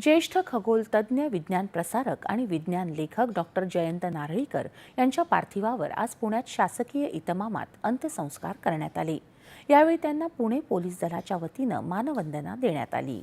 ज्येष्ठ खगोलतज्ज्ञ विज्ञान प्रसारक आणि विज्ञान लेखक डॉक्टर जयंत नारळीकर यांच्या पार्थिवावर आज पुण्यात शासकीय इतमामात अंत्यसंस्कार करण्यात आले. यावेळी त्यांना पुणे पोलीस दलाच्या वतीनं मानवंदना देण्यात आली.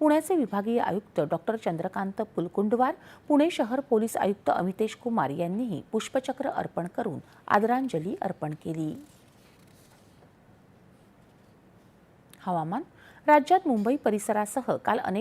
पुण्याचे विभागीय आयुक्त डॉक्टर चंद्रकांत पुलकुंडवार पुणे शहर पोलीस आयुक्त अमितेश कुमार यांनीही पुष्पचक्र अर्पण करून आदरांजली अर्पण केली. हवामान राज्यात मुंबई परिसरासह काल अनेक